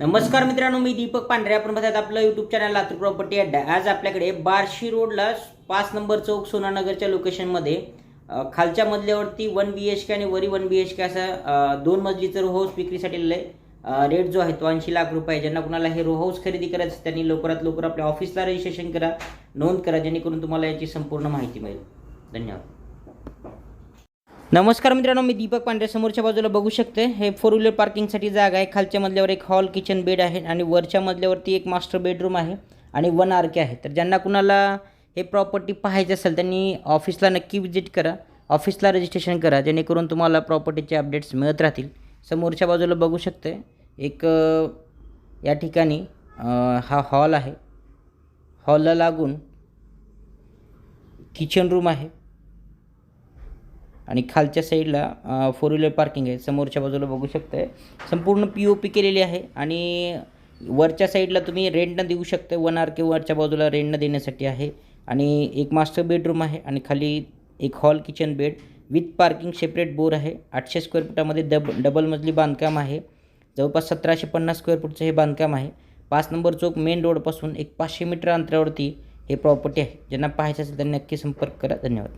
नमस्कार मित्रांनो मी दीपक पांढरे. आपण बघतात आपलं युट्यूब चॅनल लातूर प्रॉपर्टी अड्डा आज आपल्याकडे बार्शी रोडला पाच नंबर चौक सोनानगरच्या लोकेशनमध्ये खालच्या मजल्यावरती वन बी एच के आणि वरी वन बी एच के असा दोन मजलीचं रो हाऊस विक्रीसाठी आहे. रेट जो आहे तो ऐंशी लाख रुपये ज्यांना कुणाला हे रो हाऊस खरेदी करायचं त्यांनी लवकरात लवकर आपल्या ऑफिसला रजिस्ट्रेशन करा नोंद करा जेणेकरून तुम्हाला याची संपूर्ण माहिती मिळेल. धन्यवाद. नमस्कार मित्रांनो मी दीपक पांढरे. समोरच्या बाजूला बघू शकते हे फोर व्हीलर पार्किंगसाठी जागा आहे. खालच्या मजल्यावर एक हॉल किचन बेड आहे आणि वरच्या मजल्यावरती एक मास्टर बेडरूम आहे आणि वन आर के आहे. तर ज्यांना कुणाला हे प्रॉपर्टी पाहायचं असेल त्यांनी ऑफिसला नक्की विजिट करा. ऑफिसला रजिस्ट्रेशन करा जेणेकरून तुम्हाला प्रॉपर्टीचे अपडेट्स मिळत राहतील. समोरच्या बाजूला बघू शकते एक या ठिकाणी हा हॉल आहे. हॉलला लागून किचन रूम आहे. आणि खालच्या साईडला फोर व्हीलर पार्किंग आहे. समोरच्या बाजूला बघू शकताय. संपूर्ण पी ओ पी केलेली आहे आणि वरच्या साईडला तुम्ही रेंटनं देऊ शकता वन आर के वरच्या बाजूला रेंटनं देण्यासाठी आहे. आणि एक मास्टर बेडरूम आहे आणि खाली एक hall kitchen bed with parking separate bore आहे. आठशे स्क्वेअर फुटामध्ये डब डबल मजली बांधकाम आहे. जवळपास सतराशे पन्नास स्क्वेअर फूटचं हे बांधकाम आहे. पाच नंबर चौक मेन रोडपासून एक पाचशे मीटर अंतरावरती हे प्रॉपर्टी आहे. ज्यांना पाहायचं असेल त्यांनी नक्की संपर्क करा. धन्यवाद.